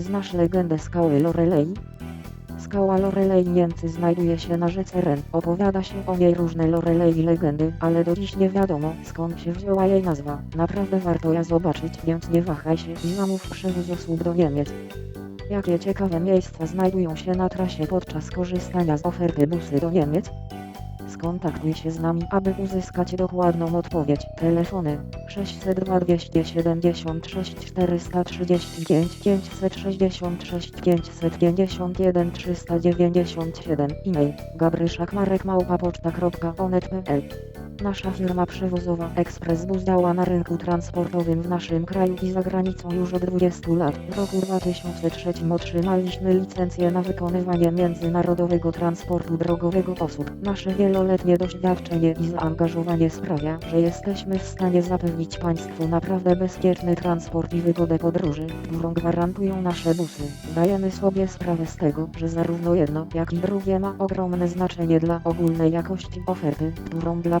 znasz legendę skały Lorelei? Skała Lorelei Niemcy znajduje się na rzece Ren. Opowiada się o niej różne Lorelei legendy, ale do dziś nie wiadomo skąd się wzięła jej nazwa. Naprawdę warto ja zobaczyć, więc nie wahaj się i zamów przewóz osób do Niemiec. Jakie ciekawe miejsca znajdują się na trasie podczas korzystania z oferty busy do Niemiec? Skontaktuj się z nami, aby uzyskać dokładną odpowiedź. Telefony 602 276 435 566 551 397 e-mail gabryszakmarek.poczta.onet.pl Nasza firma przewozowa Express Bus działa na rynku transportowym w naszym kraju i za granicą już od 20 lat. W roku 2003 otrzymaliśmy licencję na wykonywanie międzynarodowego transportu drogowego osób. Nasze wieloletnie doświadczenie i zaangażowanie sprawia, że jesteśmy w stanie zapewnić Państwu naprawdę bezpieczny transport i wygodę podróży, którą gwarantują nasze busy. Zdajemy sobie sprawę z tego, że zarówno jedno, jak i drugie ma ogromne znaczenie dla ogólnej jakości oferty, którą dla